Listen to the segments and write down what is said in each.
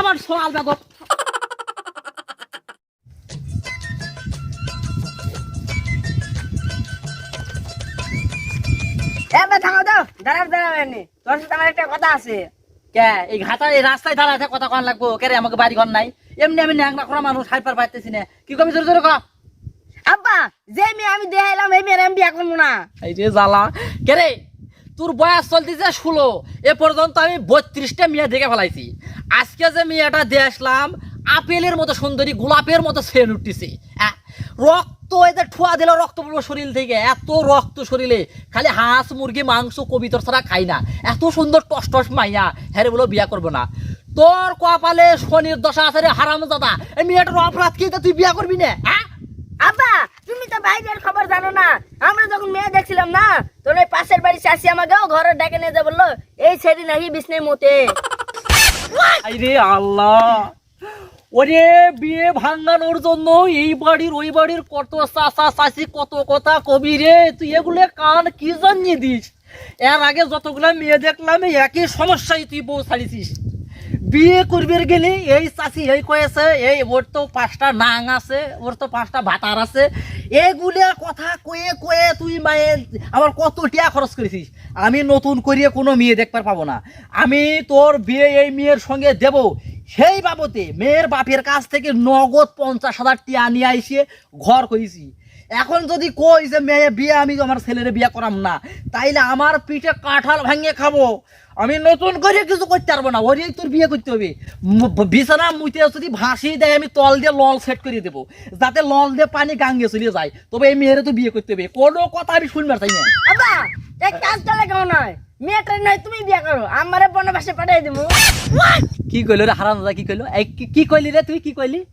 আমার সোয়াল বেদব এবার থামো তো। দাঁড়াও দাঁড়াও এমনি তোর সাথে আমার একটা কথা আছে। কে? এই ঘাটা এই রাস্তায় কথা কন লাগবো। কে রে আমাকে বাড়ি ঘর নাই? এমনি আমি ন্যাংরা করা মানুষ হাইপার পাইতেছি না। কি কবি জোরে জোরে ক? আব্বা যে মেয়ে আমি দেখাইলাম এই মেয়ের আমি বিয়া করব না এই যে জ্বালা। কে রে? তোর বয়স চলতেছে ষোলো। এ পর্যন্ত আমি বত্রিশটা মেয়ে দেখে ফেলাইছি। আজকে যে মেয়েটা দিয়ে আসলাম আপেলের মতো সুন্দরী গোলাপের মতো সেন উঠতেছে। আহ, রক্ত এদের ঠুয়া দিল রক্ত পড়ব শরীর থেকে এত রক্ত শরীরে। খালি হাঁস মুরগি মাংস কবিতর ছাড়া খাই না। এত সুন্দর টস টস মাইয়া হ্যারে বলো বিয়া করব না। তোর কপালে শনির দশা আছে রে হারাম দাদা এই মেয়েটার অপরাধ কি তুই বিয়া করবি না? হ্যাঁ আব্বা তুমি তো বাইরের খবর জানো না? আমরা যখন মেয়ে দেখছিলাম না তোর ওই পাশের বাড়ি চাষি আমাকেও ঘরে ডেকে নিয়ে যা বলল, এই ছেড়ি নাকি বিষ্ণের মতে। আরে আল্লাহ। ওরে বিয়ে ভাঙানোর জন্য এই বাড়ির ওই বাড়ির কত কত কথা কবি রে। তুই এগুলো কান কি জানিয়ে দিস? এর আগে যতগুলো মেয়ে দেখলাম, একই সমস্যায় তুই বউ ছাড়িছিস। বিয়ে করবি গেলে এই চাষি এই কয়েছে, এই ওর তো পাঁচটা নাং আছে, ওর তো পাঁচটা ভাতার আছে এগুলো কথা কয়ে কয়ে তুই মায়ের আমার কত টিয়া খরচ করেছিস? আমি নতুন করিয়ে কোনো মেয়ে দেখবার পাবো না। আমি তোর বিয়ে এই মেয়ের সঙ্গে দেব। সেই বাবদে মেয়ের বাপের কাছ থেকে নগদ পঞ্চাশ হাজার টিয়া নিয়ে আইসে ঘর করেছি। এখন যদি কই যে মেয়ে বিয়ে আমি আমার ছেলের বিয়ে করাম না তাইলে আমার পিঠে কাঁঠাল ভাঙিয়ে খাব। আমি নতুন করে কিছু করতে পারব না ওরই তোর বিয়ে করতে হবে। বিছানা মুইতে যদি ভাসিয়ে দেয় আমি তল দিয়ে লল সেট করে দেবো যাতে লল দিয়ে পানি গাঙ্গে চলে যায়। তবে এই মেয়েরে তো বিয়ে করতে হবে। কোনো কথা আমি শুনবার চাই না। এই নয় নয় তুমি বিয়া করো আমারে বনবাসে পাঠিয়ে দিব কি কইলো রে হারাম দাদা কি কইলো? কি- কি কইলি রে তুই? কি কইলি?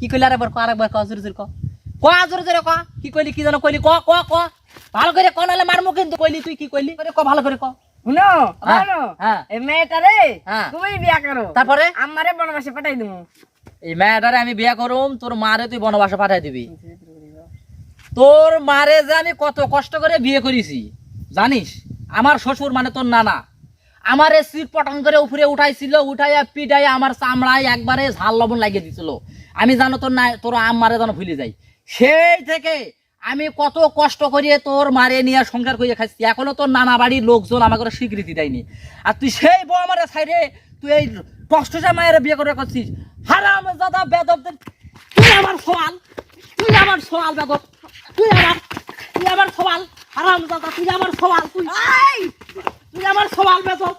কি কইলি? আরেকবার ক আরেকবার ক জোরে জোরে ক। ক জোরে জোরে ক কি কইলি কি জানো কইলি? ক ক ক। ভালো করে ক নাহলে মারমু কিন্তু। কইলি তুই কি কইলি? করে ক ভালো করে ক। শুনো শুনো। এই মেয়েটারে। তুমি বিয়া করো তারপরে? আমারে বনবাসে পাঠিয়ে দিব এই মেয়েটারে আমি বিয়ে করুম তোর মারে তুই বনবাসে পাঠাই দিবি। তোর মারে যে আমি কত কষ্ট করে বিয়ে করেছি জানিস? আমার শ্বশুর মানে তোর নানা। আমারে সিট পটন করে উপরে উঠাইছিল উঠাইয়া পিটাইয়া আমার চামড়ায় একবারে ঝাল লবণ লাগিয়ে দিছিল। আমি জানো তোর না তোর আমারে যেন ভুলে যাই। সেই থেকে আমি কত কষ্ট করিয়ে তোর মারে নিয়ে সংসার করিয়ে খাচ্ছি এখনও তোর নানা বাড়ির লোকজন আমাকে স্বীকৃতি দেয়নি। আর তুই সেই বউ আমার সাইডে তুই এই কষ্টটা মায়ের বিয়ে করে করছিস হারাম দাদা বেদবদের, তুই আমার সওয়াল, তুই আমার সওয়াল বেদব, তুই আমার তুই আমার সওয়াল। হারাম দাদা তুই আমার সওয়াল, তুই তুই আমার সওয়াল বেদব।